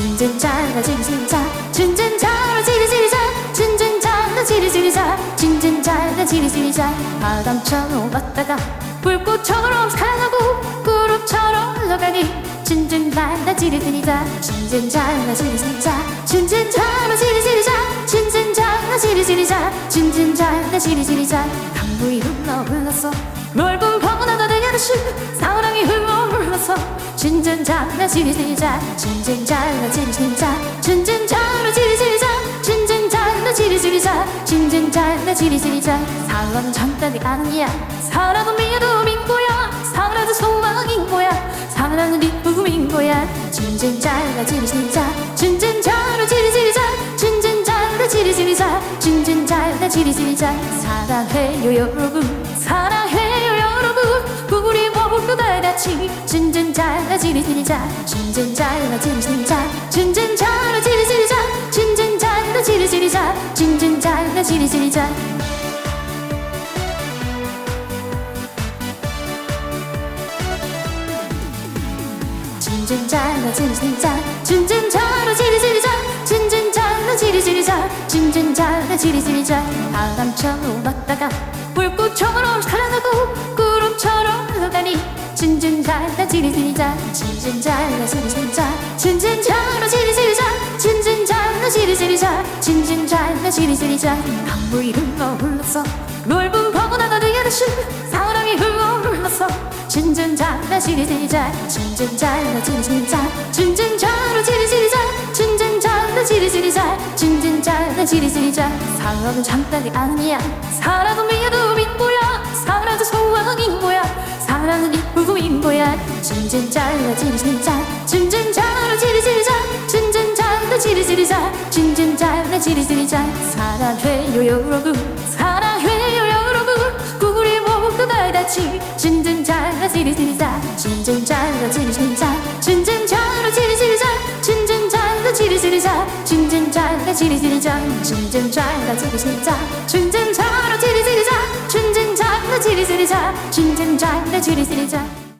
진진자가 진진자 진진자로 지리지리자 진진자가 지리지리자 진진자가 지리지리자 바람처럼 왔다가 불꽃처럼 사랑하고 구름처럼 흘러가니 진진자가 지리지리자 진진자가 지리지리자 진진자로 지리지리자 진진자가 지리지리자 진진자가 지리지리자 강물이 흘러 흘렀어. 넓은 바다가 진진자가 지리지리자 진진자가 지리지리자 진진자로 지리지리자 진진자가 지리지리자 진진자가 지리지리자 사랑은 장난이 아니야. 사랑은 믿음인 거야. 사랑은 소망인 거야. 사랑은 이쁨인 거야. 진진자가 지리지리자 진진자로 지리지리자 진진자가 지리지리자 진진자가 지리지리자 사랑해요 여러분. 사랑해요 여러분. 우리 모두 다 같이 지리 지리자 진진자가 지리 지리자 진진자가 지리 지리자 진진자가 지리 지리자 진진자가 지리 지리자. 진진자가 지리 지리자 진진자로 지리 지리자 진진자가 지리 지리자 진진자가 지리 지리자. 바람처럼 왔다가 불꽃처럼 사랑하고 구름처럼 흘러가니 지리지리자 진진자가 지리지리자 진진자로 지리지리자 진진자가 지리지리자 진진자가 지리지리자. 강물이 흘러 흘렀어. 넓은 바다가 되야듯이 사랑이 흘러 흘렀어. 진진자가 지리지리자 진진자가 지리지리자 진진자로 지리지리자 진진자가 지리지리자 진진자가 지리지리자. 사랑은 장난이 아니야. 사랑은 믿음인 진진자가 지리지리자 진진자로 지리지리자 진진자가 지리지리자 진진자가 지리지리자 사랑해요 여러분 사랑해요 여러분 우리 모두 다 같이 진진자가 지리지리자 진진자가 지리지리자 진진자로 지리지리자 진진자가 지리지리자 진진자가 지리지리자 진진자가 지리지리자 진진자로 지리지리자 진진자가 지리지리자 진진자가 지리지리자